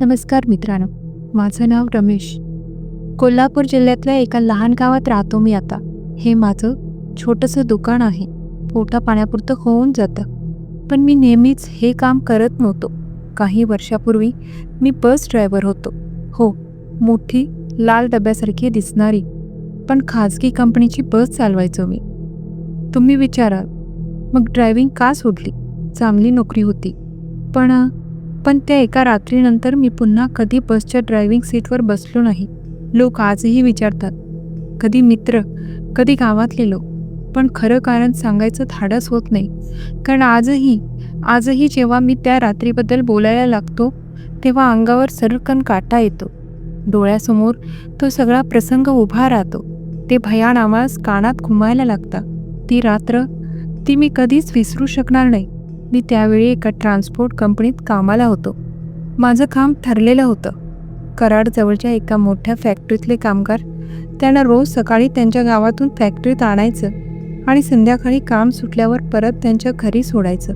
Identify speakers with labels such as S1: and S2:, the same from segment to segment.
S1: नमस्कार मित्रांनो माझं नाव रमेश. कोल्हापूर जिल्ह्यातल्या एका लहान गावात राहतो मी आता. हे माझं छोटंसं दुकान आहे. पोटा पाण्यापुरतं होऊन जातं. पण मी नेहमीच हे काम करत नव्हतो. काही वर्षापूर्वी मी बस ड्रायव्हर होतो. हो मोठी लाल डब्यासारखी दिसणारी पण खाजगी कंपनीची बस चालवायचो मी. तुम्ही विचाराल मग ड्रायव्हिंग का सोडली? चांगली नोकरी होती. पण पण त्या एका रात्रीनंतर मी पुन्हा कधी बसच्या ड्रायव्हिंग सीटवर बसलो नाही. लोक आजही विचारतात. कधी मित्र कधी गावातले लोक. पण खरं कारण सांगायचं धाडस होत नाही. कारण आजही आजही जेव्हा मी त्या रात्रीबद्दल बोलायला लागतो तेव्हा अंगावर सरकन काटा येतो. डोळ्यासमोर तो सगळा प्रसंग उभा राहतो. ते भयान आवाज कानात घुमायला लागता ती रात्र ती मी कधीच विसरू शकणार नाही. मी त्यावेळी एका ट्रान्सपोर्ट कंपनीत कामाला होतो. माझं काम ठरलेलं होतं. कराडजवळच्या एका मोठ्या फॅक्टरीतले कामगार त्यांना रोज सकाळी त्यांच्या गावातून फॅक्टरीत आणायचं आणि संध्याकाळी काम सुटल्यावर परत त्यांच्या घरी सोडायचं.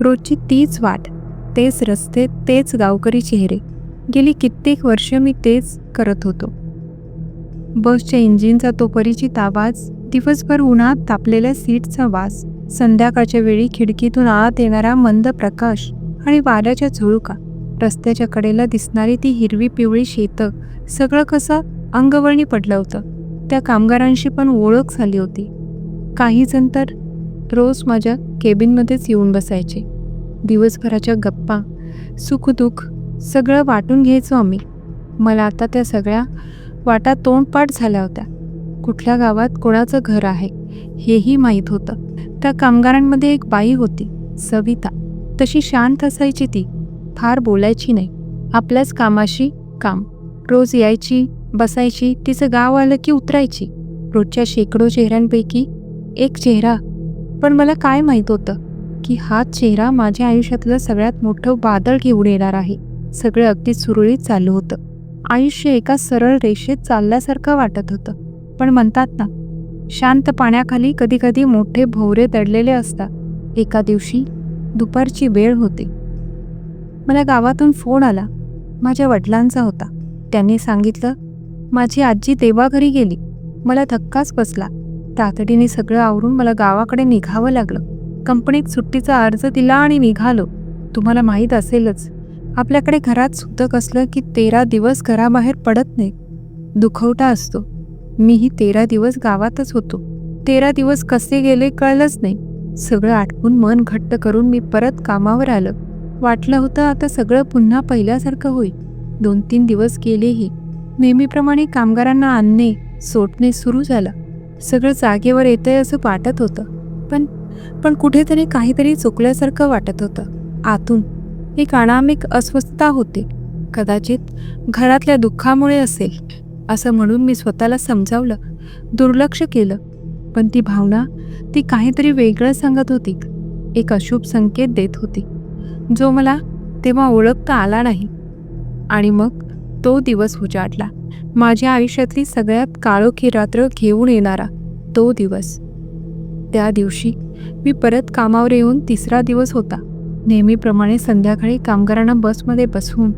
S1: रोजची तीच वाट तेच रस्ते तेच गावकरी चेहरे. गेली कित्येक वर्ष मी तेच करत होतो. बसच्या इंजिनचा तो परिचित आवाज दिवसभर उन्हात तापलेल्या सीटचा वास संध्याकाळच्या वेळी खिडकीतून आत येणारा मंद प्रकाश आणि वाऱ्याच्या झुळुका. रस्त्याच्या कडेला दिसणारी ती हिरवी पिवळी शेतं सगळं कसं अंगवळणी पडलं होतं. त्या कामगारांशी पण ओळख झाली होती. काही जण तर रोज माझ्या केबिनमध्येच येऊन बसायचे. दिवसभराच्या गप्पा सुखदुःख सगळं वाटून घ्यायचो आम्ही. मला आता त्या सगळ्या वाटा तोंडपाठ झाल्या होत्या. कुठल्या गावात कोणाचं घर आहे हेही माहीत होतं. त्या कामगारांमध्ये एक बाई होती सविता. तशी शांत असायची ती. फार बोलायची नाही. आपल्याच कामाशी काम. रोज यायची बसायची तिचं गाव आलं की उतरायची. रोजच्या शेकडो चेहऱ्यांपैकी एक चेहरा. पण मला काय माहीत होतं की हा चेहरा माझ्या आयुष्यातलं सगळ्यात मोठं वादळ घेऊन येणार आहे. सगळं अगदी सुरळीत चालू होतं. आयुष्य एका सरळ रेषेत चालल्यासारखं वाटत होतं. पण म्हणतात ना शांत पाण्याखाली कधीकधी मोठे भोवरे दडलेले असतात. एका दिवशी दुपारची वेळ होती. मला गावातून फोन आला. माझ्या वडिलांचा होता. त्यांनी सांगितलं माझी आजी देवाघरी गेली. मला धक्काच बसला. तातडीने सगळं आवरून मला गावाकडे निघावं लागलं. कंपनीत सुट्टीचा अर्ज दिला आणि निघालो. तुम्हाला माहीत असेलच आपल्याकडे घरात सुतक असलं की तेरा दिवस घराबाहेर पडत नाही. दुखवटा असतो. मीही तेरा दिवस गावातच होतो. तेरा दिवस कसे गेले कळलंच नाही. सगळं आटपून मन घट्ट करून मी परत कामावर आलं. वाटलं होतं आता सगळं पुन्हा पहिल्यासारखं होईल. दोन तीन दिवस गेलेही. नेहमीप्रमाणे कामगारांना आणणे सोडणे सुरू झालं. सगळं जागेवर येतंय असं वाटत होतं. पण पण कुठेतरी काहीतरी चुकल्यासारखं वाटत होतं. आतून एक अनामिक अस्वस्थता होते. कदाचित घरातल्या दुःखामुळे असेल. असं म्हणून मी स्वतःला समजावलं दुर्लक्ष केलं. पण ती भावना ती काहीतरी वेगळं सांगत होती. एक अशुभ संकेत देत होती. जो मला तेव्हा ओळखता आला नाही. आणि मग तो दिवस उजाडला. माझ्या आयुष्यातली सगळ्यात काळोखी रात्र घेऊन येणारा तो दिवस. त्या दिवशी मी परत कामावर येऊन तिसरा दिवस होता. नेहमीप्रमाणे संध्याकाळी कामगारांना बसमध्ये बसवून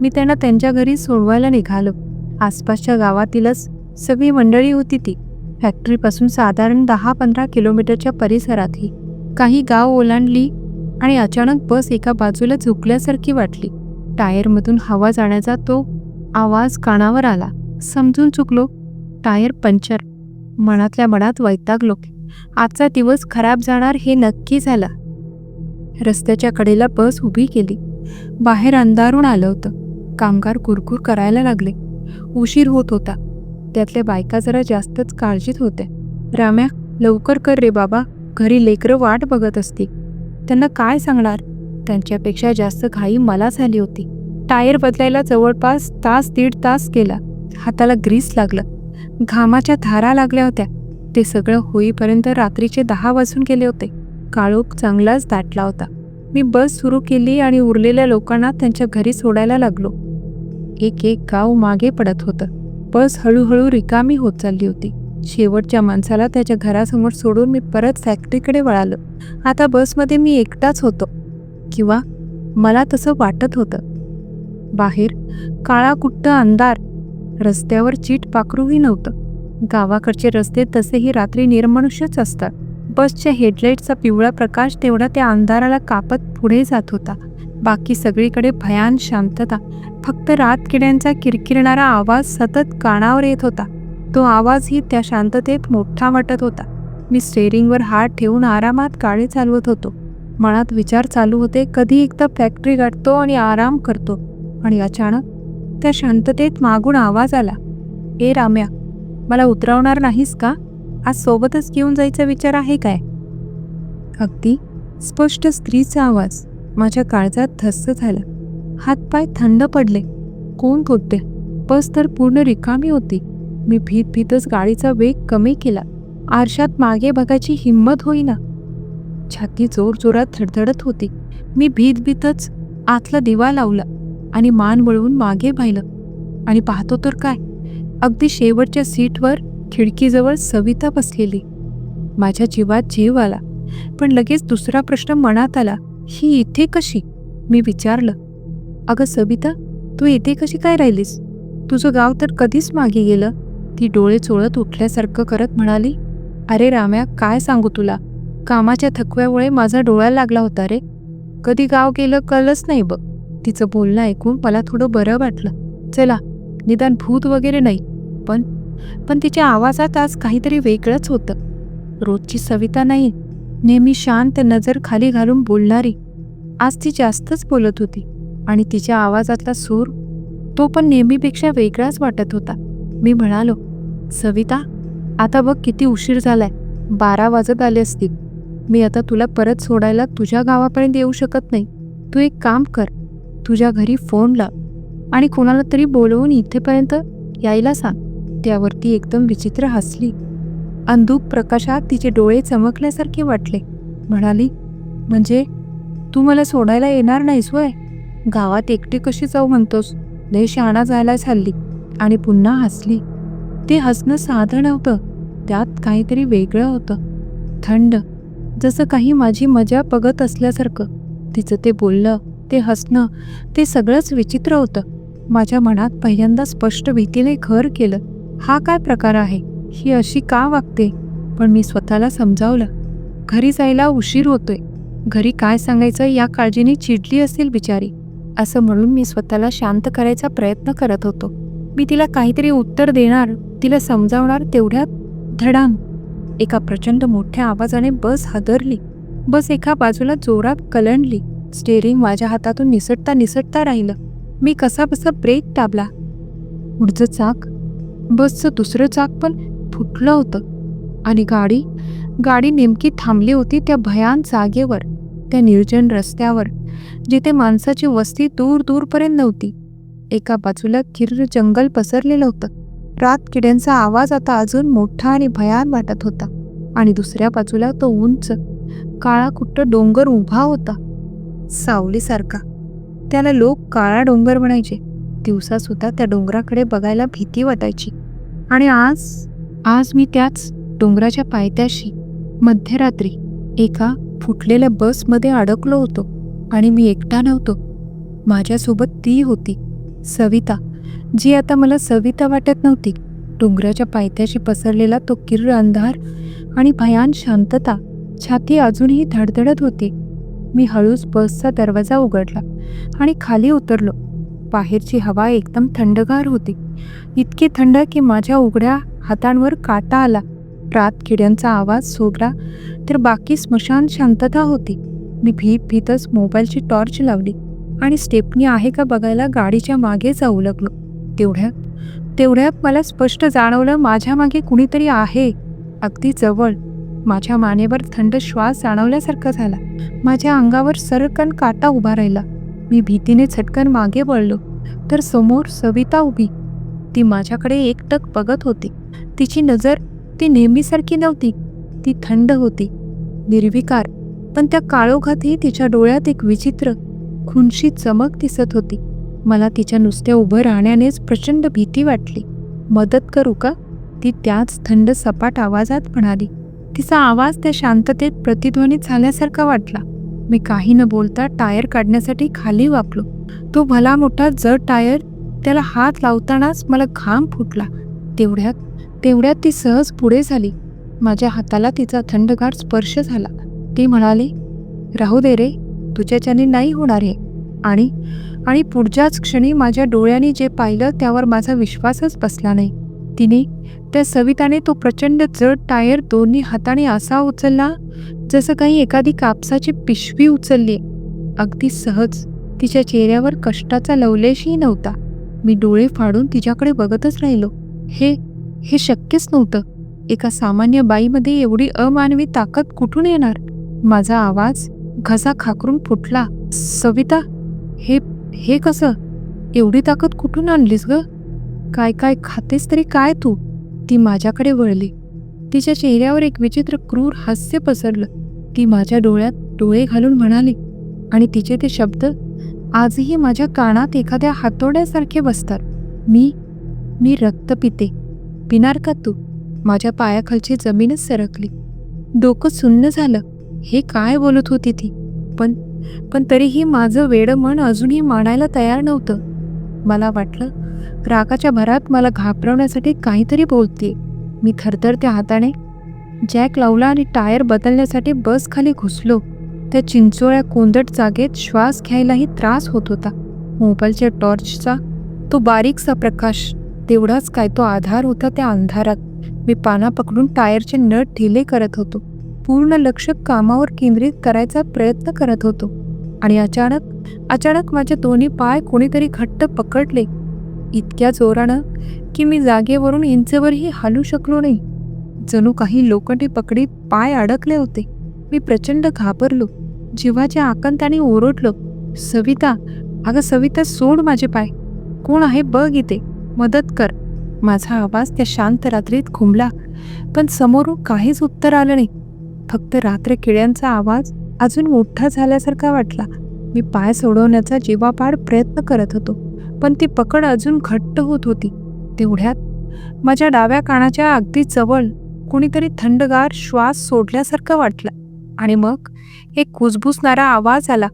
S1: मी त्यांना त्यांच्या घरी सोडवायला निघालो. आसपासच्या गावातीलच सगळी मंडळी होती ती. फॅक्टरीपासून साधारण दहा पंधरा किलोमीटरच्या परिसरातली. काही गाव ओलांडली आणि अचानक बस एका बाजूला झुकल्यासारखी वाटली. टायरमधून हवा जाण्याचा तो आवाज कानावर आला. समजून चुकलो टायर पंक्चर मनातल्या मनात वैतागलो आजचा दिवस खराब जाणार हे नक्की झाला. रस्त्याच्या कडेला बस उभी केली. बाहेर अंधारून आलं होतं. कामगार कुरकुर करायला लागले. उशीर होत होता. त्यातल्या बायका जरा जास्तच काळजीत होत्या. राम्या लवकर कर रे बाबा. घरी लेकरं वाट बघत असती त्यांना काय सांगणार? त्यांच्यापेक्षा जास्त घाई मला झाली होती. टायर बदलायला जवळपास तास दीड तास गेला. हाताला ग्रीस लागलं. घामाच्या धारा लागल्या होत्या. ते सगळं होईपर्यंत रात्रीचे दहा वाजून गेले होते. काळोख चांगलाच दाटला होता. मी बस सुरू केली आणि उरलेल्या लोकांना त्यांच्या घरी सोडायला लागलो. एक एक गाव मागे पडत होतं. बस हळूहळू रिकामी होत चालली होती. शेवटच्या माणसाला त्याच्या घरासमोर सोडून मी परत फॅक्टरीकडे वळालो. आता बसमध्ये मी एकटाच होतो. किंवा मला तसं वाटत होतं. बाहेर काळा कुट्ट अंधार. रस्त्यावर चीट पाखरूही नव्हतं. गावाकडचे रस्ते तसेही रात्री निर्मनुष्यच असतात. बसच्या हेडलाईटचा पिवळा प्रकाश तेवढा त्या अंधाराला कापत पुढे जात होता. बाकी सगळीकडे भयान शांतता. फक्त रातकिड्यांचा किरकिरणारा आवाज सतत कानावर येत होता. तो आवाजही त्या शांततेत मोठा वाटत होता. मी स्टेअरिंगवर हात ठेवून आरामात गाडी चालवत होतो. मनात विचार चालू होते कधी एकदा फॅक्टरी गाठतो आणि आराम करतो. आणि अचानक त्या शांततेत मागून आवाज आला. ए राम्या मला उतरवणार नाहीस का? आज सोबतच घेऊन जायचा विचार आहे काय? अगदी स्पष्ट स्त्रीचा आवाज. माझ्या काळजात धस्स झालं. हातपाय थंड पडले. कोण होते बस तर पूर्ण रिकामी होती. मी भीत भीतच गाडीचा वेग कमी केला. आरशात मागे बघायची हिंमत होईना. छाती जोर जोरात धडधडत होती. मी भीत भीतच आतला दिवा लावला आणि मान वळवून मागे पाहिलं. आणि पाहतो तर काय? अगदी शेवटच्या सीटवर खिडकीजवळ सविता बसलेली. माझ्या जीवात जीव आला. पण लगेच दुसरा प्रश्न मनात आला. ही इथे कशी? मी विचारलं. अगं सविता तू इथे कशी काय राहिलीस? तुझं गाव तर कधीच मागे गेलं. ती डोळे चोळत उठल्यासारखं करत म्हणाली अरे राम्या काय सांगू तुला? कामाच्या थकव्यामुळे माझा डोळा लागला होता रे. कधी गाव गेलं कळलंच नाही बघ. तिचं बोलणं ऐकून मला थोडं बरं वाटलं. चला निदान भूत वगैरे नाही पण पण तिच्या आवाजात आज काहीतरी वेगळंच होतं. रोजची सविता नाही नेहमी शांत नजर खाली घालून बोलणारी. आज ती जास्तच बोलत होती आणि तिच्या आवाजातला सूर तो पण नेहमीपेक्षा वेगळाच वाटत होता. मी म्हणालो सविता आता बघ किती उशीर झालाय. बारा वाजत आले असतील. मी आता तुला परत सोडायला तुझ्या गावापर्यंत येऊ शकत नाही. तू एक काम कर. तुझ्या घरी फोन लाव आणि कोणाला तरी बोलवून इथेपर्यंत यायला सांग. त्यावरती एकदम विचित्र हसली. अंधूक प्रकाशात तिचे डोळे चमकल्यासारखे वाटले. म्हणाली म्हणजे तू मला सोडायला येणार नाहीस वय? गावात एकटी कशी जाऊ म्हणतोस? लय शहाणा जायलाच हल्ली आणि पुन्हा हसली. ते हसणं साधं नव्हतं त्यात काहीतरी वेगळं होतं. थंड जसं काही माझी मजा बघत असल्यासारखं. तिचं ते बोलणं ते हसणं ते सगळंच विचित्र होतं. माझ्या मनात पहिल्यांदा स्पष्ट भीतीने घर केलं. हा काय प्रकार आहे? ही अशी का वागते? पण मी स्वतःला समजावलं. घरी जायला उशीर होतोय. घरी काय सांगायचं या काळजीने चिडली असेल बिचारी असं म्हणून मी स्वतःला शांत करायचा प्रयत्न करत होतो. मी तिला काहीतरी उत्तर देणार तिला समजावणार तेवढ्यात धडाम एका प्रचंड मोठ्या आवाजाने बस हादरली. बस एका बाजूला जोरात कलंडली. स्टेअरिंग माझ्या हातातून निसटता निसटता राहिलं. मी कसा बसा ब्रेक दाबला. पुढचं चाक. बसचं दुसरं चाक पण फुटलं होतं. आणि गाडी गाडी नेमकी थांबली होती त्या भयान जागेवर त्या निर्जन रस्त्यावर जिथे माणसाची वस्ती दूर दूरपर्यंत नव्हती. एका बाजूला किर्र जंगल पसरलेलं होतं. रात किड्यांचा आवाज आता अजून मोठा आणि भयान वाटत होता. आणि दुसऱ्या बाजूला तो उंच काळा कुट्ट डोंगर उभा होता. सावलीसारखा. त्याला लोक काळा डोंगर म्हणायचे. दिवसासुद्धा त्या डोंगराकडे बघायला भीती वाटायची. आणि आज आज मी त्याच डोंगराच्या पायथ्याशी मध्यरात्री एका फुटलेल्या बसमध्ये अडकलो होतो आणि मी एकटा नव्हतो. माझ्यासोबत ती होती सविता जी आता मला सविता वाटत नव्हती. डोंगराच्या पायथ्याशी पसरलेला तो किर्र अंधार आणि भयान शांतता छाती अजूनही धडधडत होती. मी हळूच बसचा दरवाजा उघडला आणि खाली उतरलो. बाहेरची हवा एकदम थंडगार होती. इतकी थंड की माझ्या उघड्या हातांवर काटा आला. रात किड्यांचा आवाज सोडला तर बाकी स्मशान शांतता होती. मी भीत भीतच मोबाईलची टॉर्च लावली आणि स्टेपनी आहे का बघायला गाडीच्या मागे जाऊ लागलो. तेवढ्यात तेवढ्यात मला स्पष्ट जाणवलं माझ्या मागे कुणीतरी आहे. अगदी जवळ माझ्या मानेवर थंड श्वास जाणवल्यासारखा झाला. माझ्या अंगावर सरकन काटा उभा राहिला. मी भीतीने झटकन मागे वळलो. तर समोर सविता उभी. ती माझ्याकडे एकटक बघत होती. तिची नजर ती नेहमीसारखी नव्हती. ती थंड होती. निर्विकार. पण त्या काळोखातही तिच्या डोळ्यात एक विचित्र खुनशी चमक दिसत होती. मला तिच्या नुसत्या उभं राहण्यानेच प्रचंड भीती वाटली. मदत करू का? ती त्याच थंड सपाट आवाजात म्हणाली. तिचा आवाज त्या शांततेत प्रतिध्वनित झाल्यासारखा वाटला. मी काही न बोलता टायर काढण्यासाठी खाली वापलो तो भला मोठा जड टायर त्याला हात लावतानाच मला घाम फुटला. तेवढ्यात तेवढ्यात ती सहज पुढे झाली. माझ्या हाताला तिचा थंडगार स्पर्श झाला. ती म्हणाली राहू दे रे तुझ्याच्याने नाही होणार हे. आणि आणि पुढच्याच क्षणी माझ्या डोळ्यांनी जे पाहिलं त्यावर माझा विश्वासच बसला नाही. तिने त्या सविताने तो प्रचंड जड टायर दोन्ही हाताने असा उचलला जसं काही एखादी कापसाची पिशवी उचलली अगदी सहज तिच्या चेहऱ्यावर कष्टाचा लवलेशही नव्हता. मी डोळे फाडून तिच्याकडे बघतच राहिलो. हे हे शक्यच नव्हतं. एका सामान्य बाईमध्ये एवढी अमानवी ताकद कुठून येणार? माझा आवाज घसा खाकरून फुटला. सविता हे हे कसं? एवढी ताकद कुठून आणलीस ग? काय काय खातेस तरी काय तू? ती माझ्याकडे वळली. तिच्या चेहऱ्यावर एक विचित्र क्रूर हास्य पसरलं. ती माझ्या डोळ्यात डोळे घालून म्हणाली आणि तिचे ते शब्द आजही माझ्या कानात एखाद्या हातोड्यासारखे बसतात. मी मी रक्त पिते. पिणार का तू? माझ्या पायाखालची जमीनच सरकली. डोकं सुन्न झालं. हे काय बोलत होती ती? पण पण तरीही माझं वेडं मन अजूनही मानायला तयार नव्हतं. मला वाटलं रागाच्या भरात मला घाबरवण्यासाठी काहीतरी बोलते मी थरथरत्या हाताने जॅक लावला आणि टायर बदलण्यासाठी बसखाली घुसलो. त्या चिंचोळ्या कोंदट जागेत श्वास घ्यायलाही त्रास होत होता. मोबाईलच्या टॉर्चचा तो बारीकसा प्रकाश तेवढाच काय तो आधार होता त्या अंधारात. मी पाना पकडून टायरचे नट ढिले करत होतो. पूर्ण लक्ष कामावर केंद्रित करायचा प्रयत्न करत होतो. आणि अचानक अचानक माझे दोन्ही पाय कोणीतरी घट्ट पकडले. इतक्या जोरानं की मी जागेवरून इंचवरही हालू शकलो नाही. जणू काही लोखंडी पकडीत पाय अडकले होते. मी प्रचंड घाबरलो. जीवाच्या आकंताने ओरडलो सविता अगं सविता सोड माझे पाय. कोण आहे बघ इथे. मदत कर. माझा आवाज त्या शांत रात्रीत घुमला पण समोरून काहीच उत्तर आलं नाही. फक्त रात्र किड्यांचा आवाज अजून मोठा झाल्यासारखा वाटला. मी पाय सोडवण्याचा जीवापाड प्रयत्न करत होतो. पण ती पकड अजून घट्ट होत होती. तेवढ्यात माझ्या डाव्या कानाच्या अगदी जवळ कुणीतरी थंडगार श्वास सोडल्यासारखं वाटलं आणि मग एक कुजबुजणारा आवाज आला.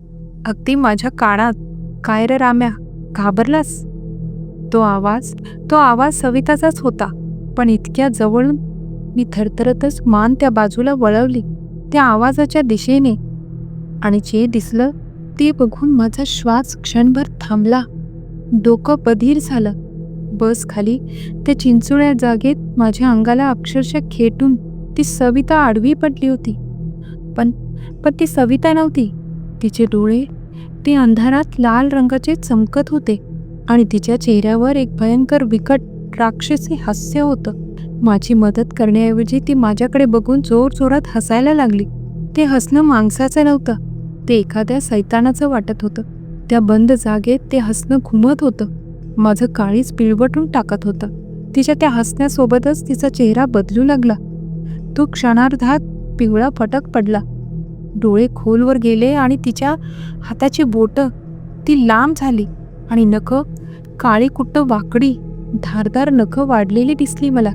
S1: अगदी माझ्या कानात काय रे राम्या घाबरलास? तो आवाज तो आवाज सविताचाच होता पण इतक्या जवळून मी थरथरतच मान त्या बाजूला वळवली त्या आवाजाच्या दिशेने. आणि जे दिसलं ते बघून माझा श्वास क्षणभर थांबला. डोकं बधीर झालं. बस खाली त्या चिंचोळ्या जागेत माझ्या अंगाला अक्षरशः खेटून ती सविता आडवी पडली होती. पण पण ती सविता नव्हती. तिचे डोळे ते अंधारात लाल रंगाचे चमकत होते आणि तिच्या चेहऱ्यावर एक भयंकर विकट राक्षसी हास्य होतं. माझी मदत करण्याऐवजी ती माझ्याकडे बघून जोर जोरात हसायला लागली. ते हसणं माणसाचं नव्हतं. ते एखाद्या सैतानाचं वाटत होतं. त्या बंद जागेत ते हसणं घुमत होतं. माझं काळीच पिळवटून टाकत होतं. तिच्या त्या हसण्यासोबतच तिचा चेहरा बदलू लागला. तो क्षणार्धात पिवळा फटक पडला. डोळे खोलवर गेले आणि तिच्या हाताची बोटं ती लांब झाली आणि नखं काळी कुट्ट वाकडी धारदार नखं वाढलेली दिसली मला.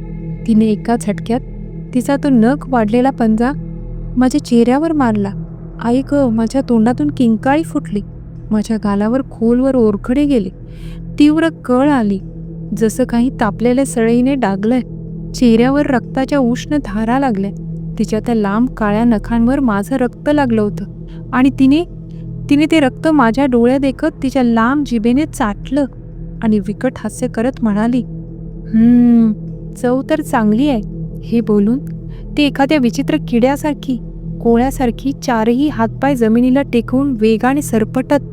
S1: तिने एका झटक्यात तिचा तो नख वाढलेला पंजा माझ्या चेहऱ्यावर मारला. आई ग माझ्या तोंडातून किंकाळी फुटली. माझ्या गालावर खोलवर ओरखडे गेले. तीव्र कळ आली. जसं काही तापलेल्या सळईने डागलंय. चेहऱ्यावर रक्ताच्या उष्ण धारा लागल्या. तिच्या त्या लांब काळ्या नखांवर माझं रक्त लागलं होतं. आणि तिने तिने ते रक्त माझ्या डोळ्या देखत तिच्या लांब जिभेने चाटलं आणि विकट हास्य करत म्हणाली चव तर चांगली आहे हे बोलून ती एखाद्या विचित्र किड्यासारखी कोळ्यासारखी चारही हातपाय जमिनीला टेकवून वेगाने सरपटत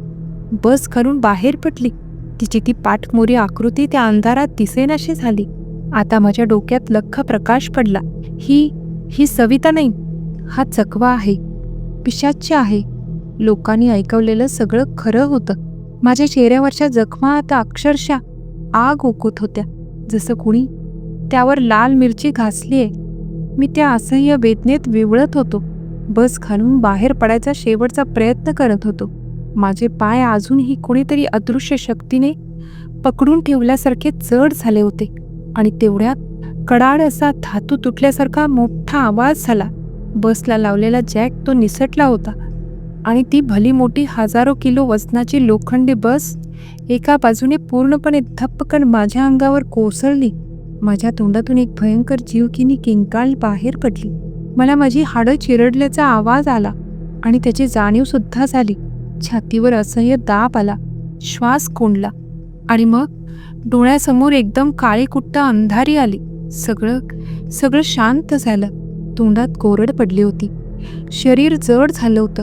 S1: बस घालून बाहेर पडली. तिची ती पाठमोरी आकृती त्या अंधारात दिसेनाशी झाली. आता माझ्या डोक्यात लख्ख प्रकाश पडला. ही ही सविता नाही. हा चकवा आहे. पिशाच्य आहे. लोकांनी ऐकवलेलं सगळं खरं होतं. माझ्या चेहऱ्यावरच्या जखमा आता अक्षरशः आग ओकत होत्या. जसं कुणी त्यावर लाल मिरची घासलीये मी त्या असह्य वेदनेत विवळत होतो. बस घालून बाहेर पडायचा शेवटचा प्रयत्न करत होतो. माझे पाय अजूनही कोणीतरी अदृश्य शक्तीने पकडून ठेवल्यासारखे जड झाले होते आणि तेवढ्यात कडाड असा धातू तुटल्यासारखा मोठा आवाज झाला. बसला लावलेला जॅक तो निसटला होता आणि ती भली मोठी हजारो किलो वजनाची लोखंडी बस एका बाजूने पूर्णपणे धप्पकन माझ्या अंगावर कोसळली. माझ्या तोंडातून एक भयंकर जीवकिनी किंकाळ बाहेर पडली. मला माझी हाडं चिरडल्याचा आवाज आला आणि त्याची जाणीवसुद्धा झाली. छातीवर असह्य दाब आला. श्वास कोंडला आणि मग डोळ्यासमोर एकदम काळी कुट्ट अंधारी आली. सगळं सगळं शांत झालं. तोंडात कोरड पडली होती. शरीर जड झालं होतं.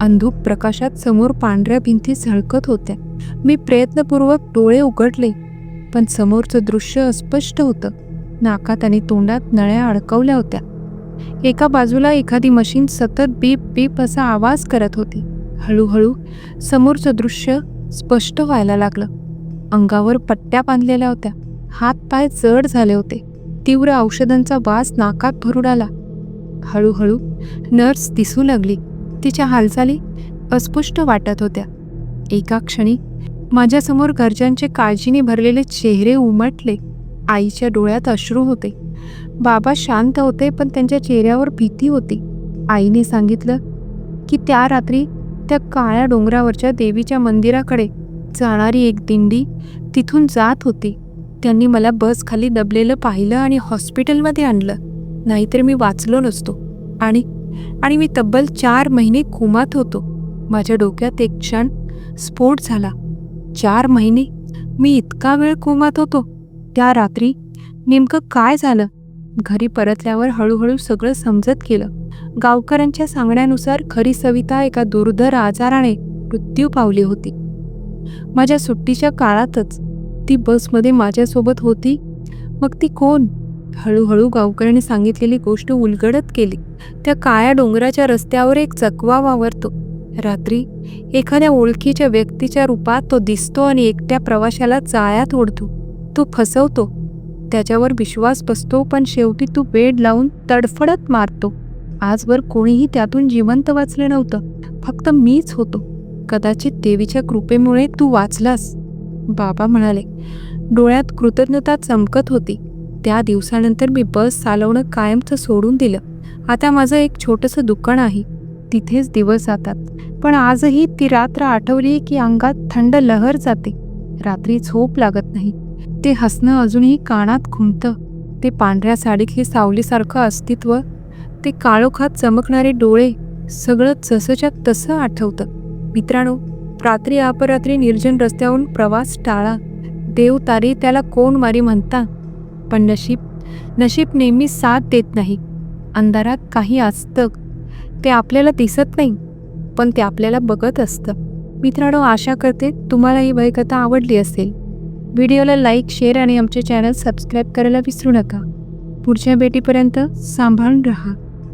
S1: अंधूक प्रकाशात समोर पांढऱ्या भिंती झळकत होत्या. मी प्रयत्नपूर्वक डोळे उघडले पण समोरचं दृश्य अस्पष्ट होतं. नाकात आणि तोंडात नळ्या अडकवल्या होत्या. एका बाजूला एखादी मशीन सतत बीप बीप असा आवाज करत होती. हळूहळू समोरचं दृश्य स्पष्ट व्हायला लागलं. अंगावर पट्ट्या बांधलेल्या होत्या. हात पाय जड झाले होते. तीव्र औषधांचा वास नाकात भरून आला. हळूहळू नर्स दिसू लागली. तिच्या हालचाली अस्पष्ट वाटत होत्या. एका क्षणी माझ्यासमोर घरच्यांचे काळजीने भरलेले चेहरे उमटले. आईच्या डोळ्यात अश्रू होते. बाबा शांत होते पण त्यांच्या चेहऱ्यावर भीती होती. आईने सांगितलं की त्या रात्री त्या काळ्या डोंगरावरच्या देवीच्या मंदिराकडे जाणारी एक दिंडी तिथून जात होती. त्यांनी मला बस खाली दबलेलं पाहिलं आणि हॉस्पिटलमध्ये आणलं. नाहीतर मी वाचलो नसतो. आणि आणि मी तब्बल चार महिने कुमात होतो. माझ्या डोक्यात एक क्षण स्फोट झाला. चार महिने मी इतका वेळ कोमात होतो. त्या रात्री नेमकं काय झालं? घरी परतल्यावर हळूहळू सगळं समजत गेलं. गावकऱ्यांच्या सांगण्यानुसार खरी सविता एका दुर्धर आजाराने मृत्यू पावली होती. माझ्या सुट्टीच्या काळातच ती बसमध्ये माझ्यासोबत होती. मग ती कोण? हळूहळू गावकऱ्यांनी सांगितलेली गोष्ट उलगडत केली त्या काळ्या डोंगराच्या रस्त्यावर एक चकवा वावरतो. रात्री एखाद्या ओळखीच्या व्यक्तीच्या रूपात तो दिसतो आणि एकट्या प्रवाशाला जाळ्यात ओढतो. तो फसवतो. त्याच्यावर विश्वास बसतो पण शेवटी तू वेड लावून तडफडत मारतो. आजवर कोणीही त्यातून जिवंत वाचलं नव्हतं. फक्त मीच होतो. कदाचित देवीच्या कृपेमुळे तू वाचलास. बाबा म्हणाले डोळ्यात कृतज्ञता चमकत होती. त्या दिवसानंतर मी बस चालवणं कायमचं सोडून दिलं. आता माझं एक छोटंसं दुकान आहे. तिथेच दिवस जातात. पण आजही ती रात्र आठवली की अंगात थंड लहर जाते. रात्री झोप लागत नाही. ते हसणं अजूनही कानात खुंटतं ते पांढऱ्या साडीतली सावलीसारखं अस्तित्व ते काळोखात चमकणारे डोळे सगळं जसंच्या तसं आठवतं. मित्रांनो रात्री अपरात्री निर्जन रस्त्यावरून प्रवास टाळा. देव तारी त्याला कोण मारी म्हणता? पण नशीब नशीब नेहमी साथ देत नाही. अंधारात काही असतं ते आपल्याला दिसत नाही पण ते आपल्याला बघत असतं. मित्रांनो आशा करते तुम्हाला ही भयकथा आवडली असेल. व्हिडिओला लाईक शेअर आणि आमचे चॅनल सबस्क्राईब करायला विसरू नका. पुढच्या भेटीपर्यंत सांभाळून राहा.